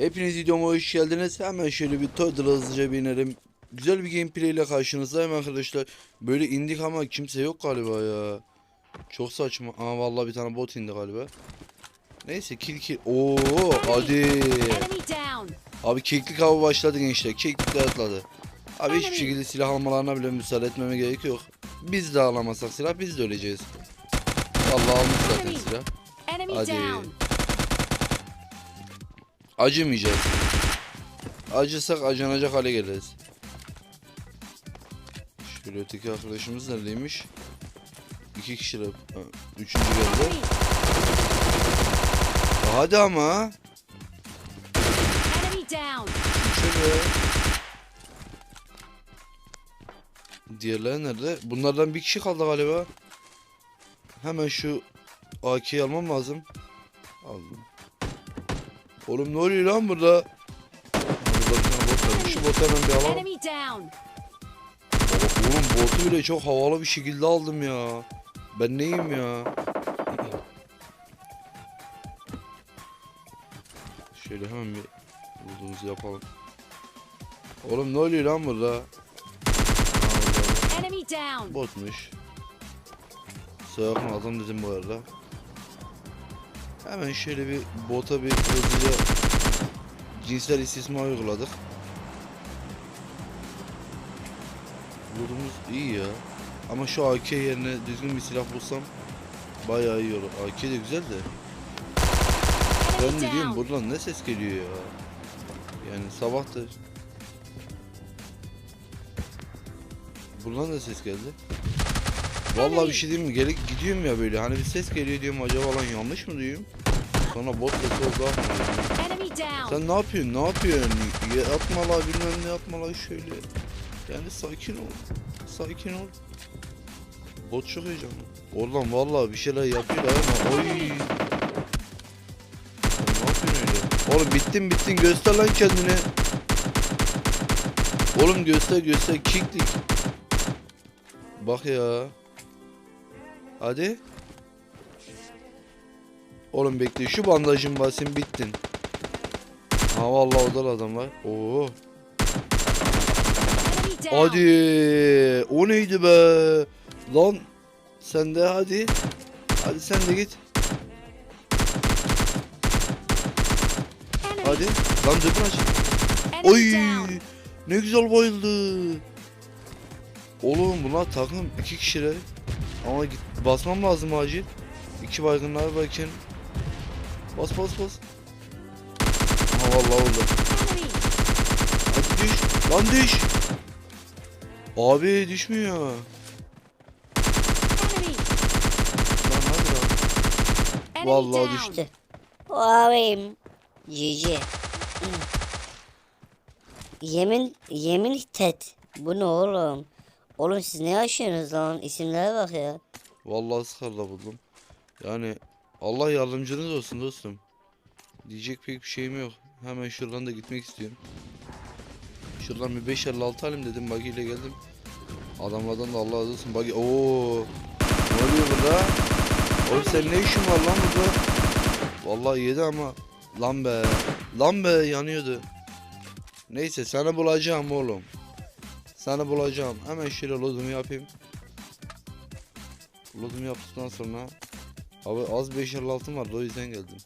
Hepiniz videoma hoş geldiniz. Hemen şöyle bir Toddler'a hızlıca binelim. Güzel bir gameplay ile karşınızdayım arkadaşlar. Böyle indik ama kimse yok galiba ya. Çok saçma. Aa vallahi bir tane bot indi galiba. Neyse kill kill. Oo hadi. Abi keklik hava başladı gençler. Keklikler atladı. Abi hiçbir şekilde silah almalarına bile müsaade etmeme gerek yok. Biz de alamazsak silah biz de öleceğiz. Vallahi almış zaten silah. Hadi. Acımayacağız. Acısak acınacak hale geliriz. Şöyle öteki arkadaşımız neredeymiş? İki. Ha, Üçüncü geldi. Hadi ama. Şöyle. Diğerleri nerede? Bunlardan bir kişi kaldı galiba. Hemen şu AK'yi almam lazım. Aldım. Oğlum ne oluyor lan burada? Burada bir tane bot var. Şu botu hemen bir alalım. Enemy down. Baba, oğlum botu bile çok havalı bir şekilde aldım ya. Ben neyim ya? Şöyle hemen bir vurduğumuzu yapalım. Oğlum ne oluyor lan burada? Enemy down. Botmuş. Soğuk adam dedim bu arada. Hemen şöyle bir bota bir hızlıca cinsel istismar uyguladık. Vurumuz iyi ya. Ama şu AK yerine düzgün bir silah bulsam bayağı iyi olur. AK de güzel de. Ben diyorum down. buradan ne ses geliyor ya. Yani sabahtır. Buradan da ses geldi. Vallahi bir şey diyeyim mi? Gerek gidiyorum ya böyle. Hani bir ses geliyor diyorum acaba lan yanlış mı duyuyorum? Sonra bot sesi oldu ama. Sen ne yapıyorsun? Ne yapıyorsun? Ya atma la bilmem ne atma la şöyle. Yani sakin ol. Sakin ol. Bot çok heyecanlı. Oradan vallahi bir şeyler yapıyorlar ama oy. Sen ne yapıyorsun öyle? Oğlum bittin bittin göster lan kendini. Oğlum göster göster kicklik. Bak ya. Hadi. Oğlum bekle şu bandajın basayım bittin. Ha vallahi da adam var. Oo. Hadi. O neydi be? Lan sen de hadi. Hadi sen de git. Hadi. Lan dur aç. Oy. Ne güzel bayıldı. Oğlum bunlar takım iki kişiler. Ama git basmam lazım acil. İki baygınlar varken. Bas bas bas. Ha vallahi oldu. Hadi düş. Lan düş. Abi düşmüyor. Lan hadi lan. Vallahi düştü. Abim. Cici. Yemin, yemin tet. Bu ne oğlum? Oğlum siz ne yaşıyorsunuz lan? İsimlere bak ya. Vallahi sıkarla buldum. Yani Allah yardımcınız olsun dostum. Diyecek pek bir şeyim yok. Hemen şuradan da gitmek istiyorum. Şuradan bir 556 alayım dedim buggy ile geldim. Adamlardan da Allah razı olsun buggy. Oo. Ne oluyor burada? Oğlum sen ne işin var lan burada? Vallahi yedi ama lan be. Lan be yanıyordu. Neyse sana bulacağım oğlum. Sana bulacağım. Hemen şöyle lodumu yapayım. Lodumu yaptıktan sonra Abi az 556 vardı o yüzden geldim.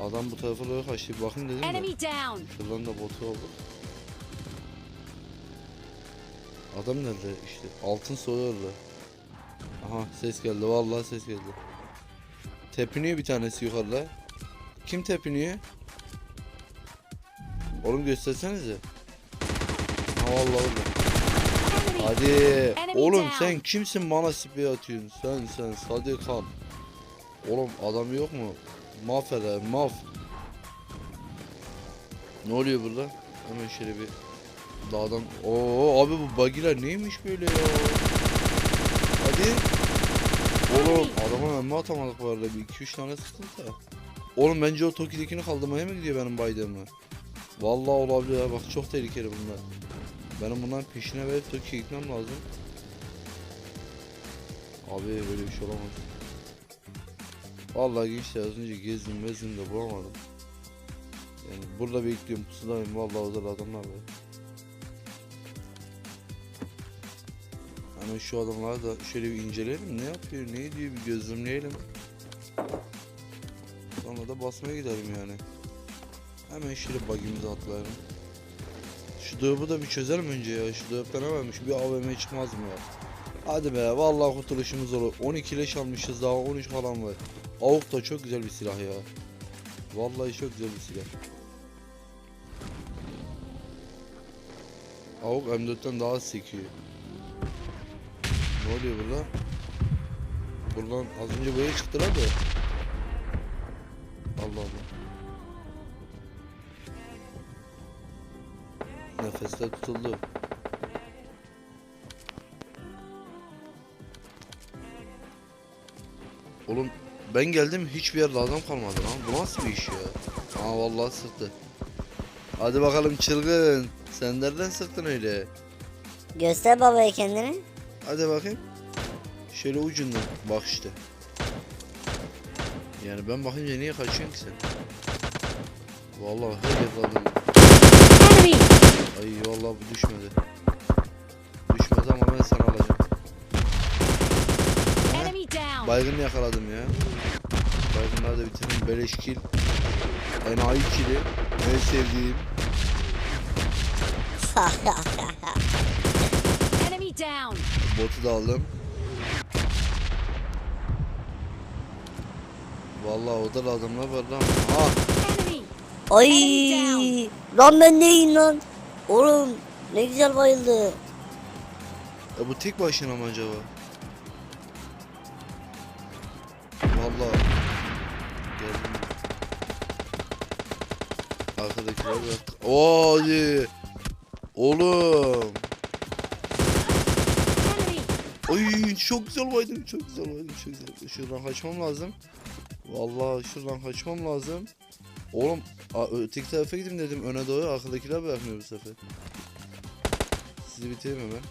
Adam bu tarafa doğru kaçtı. Bakın dedim de. Şuradan da botu oldu. Adam nerede işte? Altın soruyordu. Aha ses geldi. Vallahi ses geldi. Tepiniyor bir tanesi yukarıda. Kim tepiniyor? Oğlum göstersenize. Ha vallahi orada. Hadi. Oğlum sen kimsin bana sprey atıyorsun? Sen sen Sadıkan. Oğlum adam yok mu? Mafere, maf. Ne oluyor burada? Hemen şöyle bir dağdan. Oo abi bu bagiler neymiş böyle ya? Hadi. Oğlum adama ben mi atamadık bu arada? Bir iki üç tane sıkıntı. Oğlum bence o Toki'dekini kaldırmaya mı gidiyor benim baydığımı? Vallahi olabilir ya bak çok tehlikeli bunlar. Benim bunların peşine verip Toki'ye gitmem lazım. Abi böyle bir şey olamaz. Vallahi gençler az önce gezdim mezdim de bulamadım. Yani burada bekliyorum pusudayım vallahi orada adamlar var. Hemen şu adamları da şöyle bir inceleyelim ne yapıyor ne ediyor bir gözlemleyelim. Sonra da basmaya gidelim yani. Hemen şöyle bug'imizi atlayalım. Şu dövbü da bir çözelim önce ya. Şu dövbü ne varmış? Bir AVM çıkmaz mı ya? Hadi be vallahi kurtuluşumuz olur. 12 leş almışız daha 13 falan var. Avuk da çok güzel bir silah ya. Vallahi çok güzel bir silah. Avuk M4'ten daha sekiyor. Ne oluyor burada? Buradan az önce buraya çıktılar da. Allah Allah. Nefesler tutuldu. Oğlum ben geldim hiçbir yerde adam kalmadı lan. Bu nasıl bir iş ya? Aa vallahi sıktı. Hadi bakalım çılgın. Sen nereden sıktın öyle? Göster babaya kendini. Hadi bakayım. Şöyle ucundan bak işte. Yani ben bakınca niye kaçıyorsun ki sen? Vallahi her yakaladım. Vallahi bu düşmedi. Düşmedi ama ben sana alacağım. Down! Baygını yakaladım ya. Baygınları da bitirdim. Beleş kill. Enayi kill'i. En sevdiğim. Botu da aldım. Vallahi orada da adamlar var lan. Ha Enemy! Ay lan ben neyim lan? Oğlum ne güzel bayıldı. E bu tek başına mı acaba? Vallahi geldim. Arkadakiler bak. Oo. Oğlum. Ay çok güzel baydım. Çok güzel baydım. Çok güzel. Şuradan kaçmam lazım. Vallahi şuradan kaçmam lazım. Oğlum öteki tarafa gideyim dedim öne doğru arkadakiler bırakmıyor bu sefer. Sizi bitireyim hemen.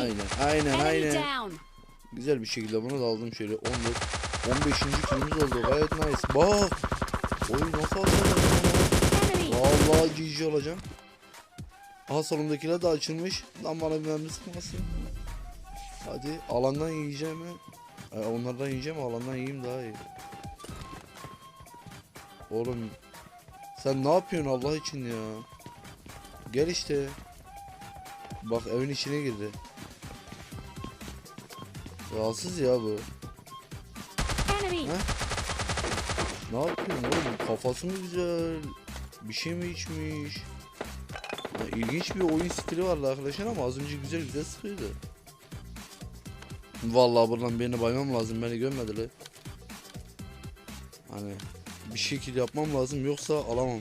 Aynen aynen aynen. Güzel bir şekilde bunu da aldım şöyle 14 15. kilimiz oldu gayet nice. Bak. Oy nasıl Enemy! Vallahi GG olacağım. Aha solumdakiler de açılmış. Lan bana bir mermi sıkmasın. Hadi alandan yiyeceğim mi? Onlardan yiyeceğim alandan yiyeyim daha iyi. Oğlum sen ne yapıyorsun Allah için ya? Gel işte. Bak evin içine girdi. Rahatsız ya bu. Ha? Ne yapıyorsun oğlum? Kafası mı güzel? Bir şey mi içmiş? Ya ilginç bir oyun stili vardı arkadaşlar ama az önce güzel güzel sıkıyordu. Vallahi buradan birini baymam lazım beni görmediler. Hani bir şekil yapmam lazım yoksa alamam.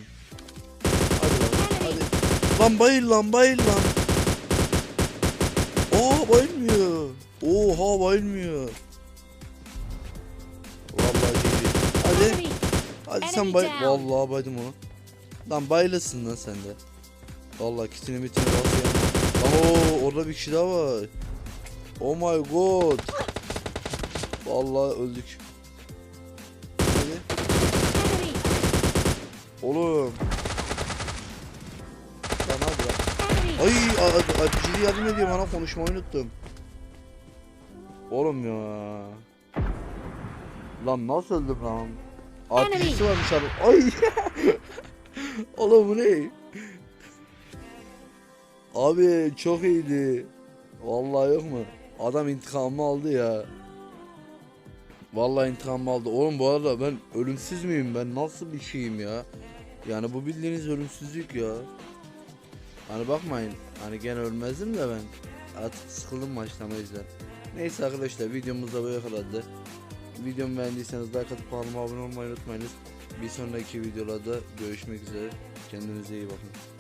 Hadi lan hadi. Lan bayıl lan bayıl lan. Aa bayılmıyor. Oha bayılmıyor. Vallahi GG. Hadi. Hadi sen bay... Vallahi baydım onu. Lan baylasın lan sen de. Vallahi kitini mitini basıyor. Lan oo orada bir kişi daha var. Oh my god. Vallahi öldük. Oğlum. Lan hadi lan. Ay RPG'de yardım ediyor bana konuşmayı unuttum. Oğlum ya. Lan nasıl öldüm lan? RPG'si varmış abi. Ay. Oğlum bu ne? Abi çok iyiydi. Vallahi yok mu? Adam intikamımı aldı ya. Vallahi intikamımı aldı. Oğlum bu arada ben ölümsüz müyüm? Ben nasıl bir şeyim ya? Yani bu bildiğiniz ölümsüzlük ya. Hani bakmayın. Hani gene ölmezdim de ben. Artık sıkıldım o yüzden. Neyse arkadaşlar videomuz da böyle kadardı. Videomu beğendiyseniz like atıp kanalıma abone olmayı unutmayınız. Bir sonraki videolarda görüşmek üzere. Kendinize iyi bakın.